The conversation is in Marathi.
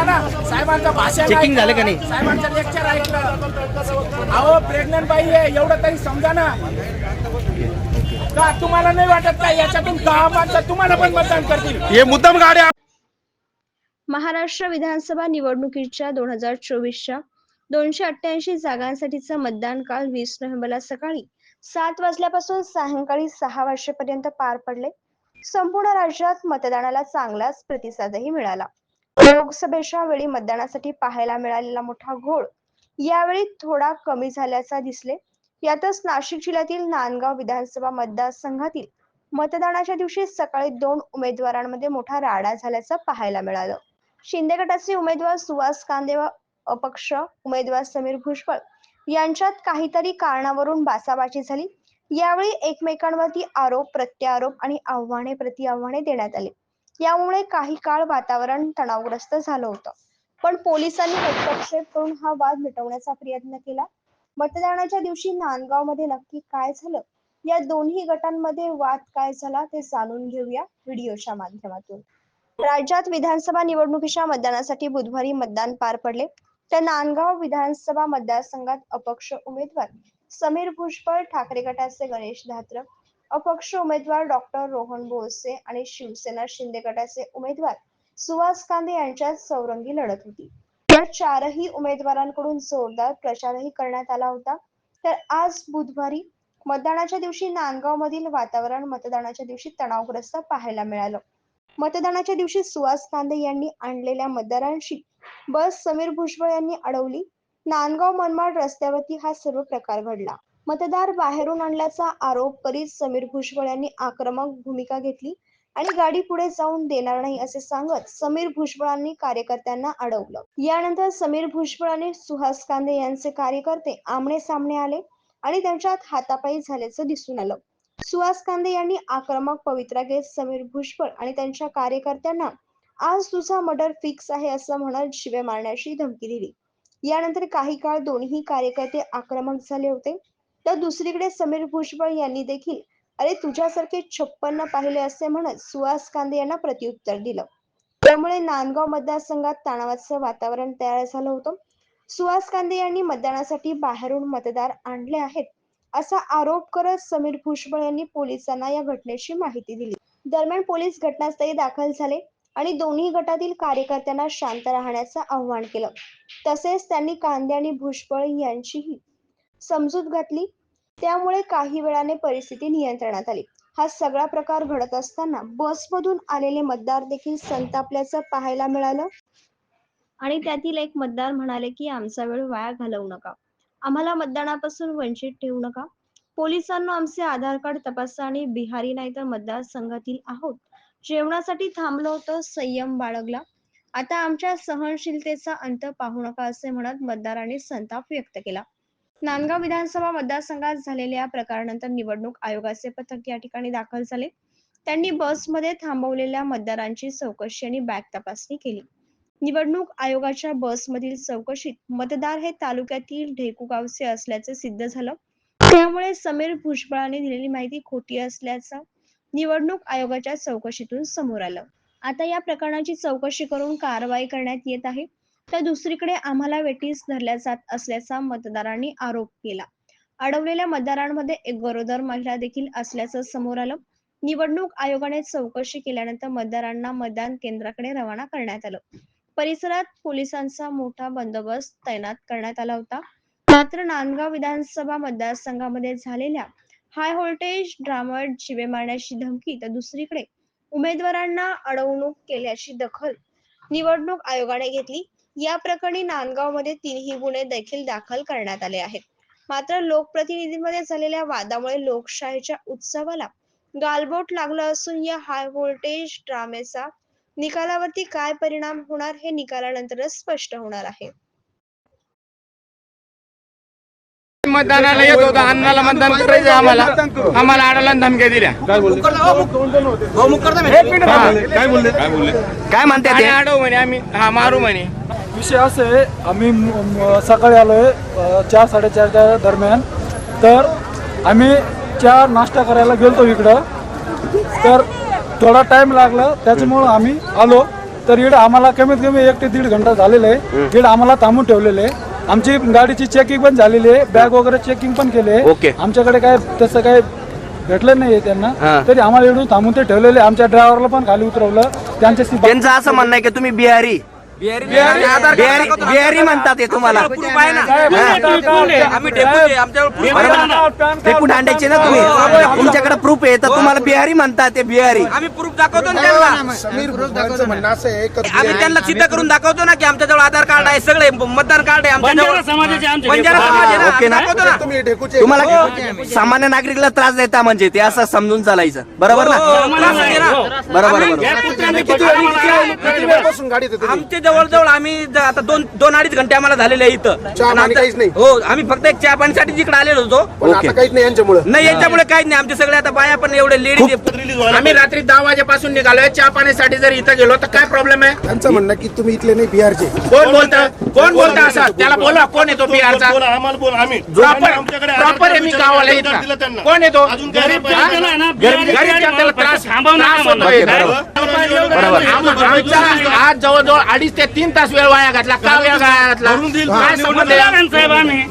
ऐकला ना साहेबांचं भाषण Checking ऐकलं. झालं का नाही? साहेबांचं लेक्चर ऐकलं. अहो प्रेग्नंट बाई आहे एवढं तरी समजा ना. का तुम्हाला नाही वाटत का याच्यातून दहा माणसं तुम्हाला पण मतदान करतील? हे मुद्दाम गाड्या महाराष्ट्र विधानसभा निवडणुकीच्या दोन हजार चोवीसच्या दोनशे अठ्ठ्याऐंशी जागांसाठीचं मतदान काल वीस नोव्हेंबरला सकाळी सात वाजल्यापासून सायंकाळी सहा वाजेपर्यंत पार पडले. संपूर्ण राज्यात मतदानाला चांगलाच प्रतिसादही मिळाला. लोकसभेच्या वेळी मतदानासाठी पाहायला मिळालेला मोठा घोळ यावेळी थोडा कमी झाल्याचा दिसले. यातच नाशिक जिल्ह्यातील नांदगाव विधानसभा मतदारसंघातील मतदानाच्या दिवशी सकाळी दोन उमेदवारांमध्ये मोठा राडा झाल्याचं पाहायला मिळालं. शिंदे गटाचे उमेदवार सुहास कांदे व अपक्ष उमेदवार समीर भुजबळ यांच्यात काहीतरी कारणावरून बाचाबाची झाली. यावेळी एकमेकांवरती आरोप प्रत्यारोप आणि आव्हाने प्रति आव्हाने देण्यात आले. यामुळे काही काळ वातावरण तणावग्रस्त झालं होतं. पण पोलिसांनी हस्तक्षेप करून हा वाद मिटवण्याचा प्रयत्न केला. मतदानाच्या दिवशी नांदगावमध्ये नक्की काय झालं? या दोन्ही गटांमध्ये वाद काय झाला ते जाणून घेऊया व्हिडिओच्या माध्यमातून. राज्यात विधानसभा निवडणुकीच्या मतदानासाठी बुधवारी मतदान पार पडले. तर नांदगाव विधानसभा मतदारसंघात अपक्ष उमेदवार समीर भुजबळ ठाकरे गटाचे गणेश धात्र अपक्ष उमेदवार डॉक्टर रोहन बोरसे आणि शिवसेना शिंदे गटाचे उमेदवार सुहास कांदे यांच्यात चौरंगी लढत होती. या चारही उमेदवारांकडून जोरदार प्रचारही करण्यात आला होता. तर आज बुधवारी मतदानाच्या दिवशी नांदगाव मधील वातावरण मतदानाच्या दिवशी तणावग्रस्त पाहायला मिळालं. मतदानाच्या दिवशी सुहास कांदे यांनी आणलेल्या मतदारांशी बस समीर भुजबळ यांनी अडवली. नांदगाव मनमाड रस्त्यावरती हा सर्व प्रकार घडला. मतदार बाहेरून आणल्याचा आरोप करीत समीर भुजबळ यांनी आक्रमक भूमिका घेतली आणि गाडी पुढे जाऊन देणार नाही असे सांगत समीर भुजबळांनी कार्यकर्त्यांना अडवलं. यानंतर समीर भुजबळ आणि सुहास कांदे यांचे कार्यकर्ते आमने सामने आले आणि त्यांच्यात हातापायी झाल्याचं दिसून आलं. सुहास कांदे यांनी आक्रमक पवित्रा घेत समीर भुजबळ आणि त्यांच्या कार्यकर्त्यांना आज तुझा मर्डर फिक्स आहे असं म्हणत शिवे मारण्याची धमकी दिली. यानंतर काही काळ दोन्ही कार्यकर्ते आक्रमक झाले होते. तर दुसरीकडे समीर भुजबळ यांनी देखील अरे तुझ्यासारखे छप्पन्न पाहिले असे म्हणत सुहास कांदे यांना प्रत्युत्तर दिलं. त्यामुळे नांदगाव मतदारसंघात तणावाचं वातावरण तयार झालं होतं. सुहास कांदे यांनी मतदानासाठी बाहेरून मतदार आणले आहेत असा आरोप करत समीर भुजबळ यांनी पोलिसांना या घटनेची माहिती दिली. दरम्यान पोलीस घटनास्थळी दाखल झाले आणि दोन्ही गटातील कार्यकर्त्यांना शांत राहण्याचं आव्हान केलं. तसेच त्यांनी कांदे आणि भुजबळ यांचीही समजूत घातली. त्यामुळे काही वेळाने परिस्थिती नियंत्रणात आली. हा सगळा प्रकार घडत असताना बसमधून आलेले मतदार देखील संतापल्याचं पाहायला मिळालं. आणि त्यातील एक मतदार म्हणाले की आमचा वेळ वाया घालवू नका. आम्हाला मतदानापासून वंचित ठेवू नका. पोलिसांना आमचे आधार कार्ड तपासा आणि बिहारी नाही तर मतदारसंघातील आहोत. जेवणासाठी थांबलो होतो संयम बाळगला. आता आमच्या सहनशीलतेचा अंत पाहू नका असे म्हणत मतदारांनी संताप व्यक्त केला. नांदगाव विधानसभा मतदारसंघात झालेल्या प्रकारानंतर निवडणूक आयोगाचे पथक या ठिकाणी दाखल झाले. त्यांनी बसमध्ये थांबवलेल्या मतदारांची चौकशी आणि बॅग तपासणी केली. निवडणूक आयोगाच्या बसमधील चौकशीत मतदार हे तालुक्यातील ढेकू गावचे असल्याचे सिद्ध झालं. त्यामुळे समीर भुजबळाने दिलेली माहिती खोटी असल्याचं निवडणूक आयोगाच्या चौकशीतून समोर आलं. आता या प्रकरणाची चौकशी करून कारवाई करण्यात येत आहे. तर दुसरीकडे आम्हाला वेटीस धरल्या जात असल्याचा मतदारांनी आरोप केला. अडवलेल्या मतदारांमध्ये एक गरोदर महिला देखील असल्याचं समोर आलं. निवडणूक आयोगाने चौकशी केल्यानंतर मतदारांना मतदान केंद्राकडे रवाना करण्यात आलं. परिसरात पोलिसांचा मोठा बंदोबस्त तैनात करण्यात आला होता. मात्र नांदगाव विधानसभा मतदारसंघामध्ये झालेल्या हाय व्होल्टेज ड्रामट शिवे मारण्याची धमकी तर दुसरीकडे उमेदवारांना अडवणूक केल्याची दखल निवडणूक आयोगाने घेतली. या प्रकरणी नांदगावमध्ये तीनही गुन्हे देखील दाखल करण्यात आले आहेत. मात्र लोकप्रतिनिधींमध्ये झालेल्या वादामुळे लोकशाहीच्या उत्सवाला गालबोट लागलं असून या हाय व्होल्टेज ड्रामेचा निकालावरती काय परिणाम होणार हे निकालानंतरच स्पष्ट होणार आहे. मतदानाला येत होता. अण्णाला मतदान करायचं आम्हाला. आम्हाला आडाला धमक्या दिल्या. काय बोलले? काय बोलले काय बोलले? काय म्हणते आणि ते अडव म्हणे आम्ही. हा मारू म्हणे. विषय असं आहे आम्ही सकाळी आलो आहे चार साडेचारच्या दरम्यान. तर आम्ही चार नाश्ता करायला गेलतो इकडं. तर थोडा टाईम लागला त्याच्यामुळं आम्ही आलो. तर इकडे आम्हाला कमीत कमी एक ते दीड घंटा झालेला आहे. इकडे आम्हाला थांबून ठेवलेले आहे. आमची गाडीची चेकिंग पण झालेली आहे. बॅग वगैरे चेकिंग पण केले ओके. आमच्याकडे काय तसं काय भेटलं नाहीये. त्यांना. तरी आम्हाला इकडून थांबून ते ठेवलेले आमच्या ड्रायव्हरला पण खाली उतरवलं. त्यांच्याशी बा- त्यांचं असं म्हणणं आहे की तुम्ही बिहारी. बिहारी बिहारी म्हणतात ते तुम्हाला. आम्ही फेकून अंड्याचे ना. तुम्ही? तुमच्याकडे प्रूफ आहे तर तुम्हाला बिहारी म्हणतात ते बिहारी. आम्ही प्रूफ दाखवतो ना त्यांना. आम्ही त्यांना सिद्ध करून दाखवतो ना की आमच्याजवळ आधार कार्ड आहे सगळे मतदान कार्ड आहे आमच्याजवळ. तुम्हाला सामान्य नागरिकला त्रास देता म्हणजे ते असं समजून चालायचं. बरोबर ना? हो. बरोबर बरोबर. किती जवळजवळ आम्ही ज- आता दोन दोन अडीच घंटे आम्हाला झालेले आहे इथं. चहा आणि पाणी आता- काहीच नाही? हो आम्ही फक्त एक चहा पाणीसाठी जिकडे आलेलो होतो. पण आता काहीच नाही यांच्यामुळे. नाही याच्यामुळे काहीच नाही. आमचे सगळे आता बाया पण एवढे लेडीज आम्ही रात्री दहा वाजेपासून निघालोय. चहा पाण्यासाठी जर इथं गेलो तर काय प्रॉब्लेम आहे? त्यांचं म्हणणं की तुम्ही इथले नाही बिहारचे. कोण बोलतं? कोण बोलतं असं? त्याला बोला. कोण येतो बिहारचा? आम्हाला बोल आम्ही. प्रॉपर आमच्याकडे प्रॉपर आहे मी गावाला दिलं त्यांना. कोण येतो? अजून काय गरीब नाही पाहिजे. हा? गरीब जनतेला त्रास होतोय. बरोबर. आमचा आज जवळजवळ अडीच ते तीन तास वेळ वाया घातला का वेळ वाया घातला. काय?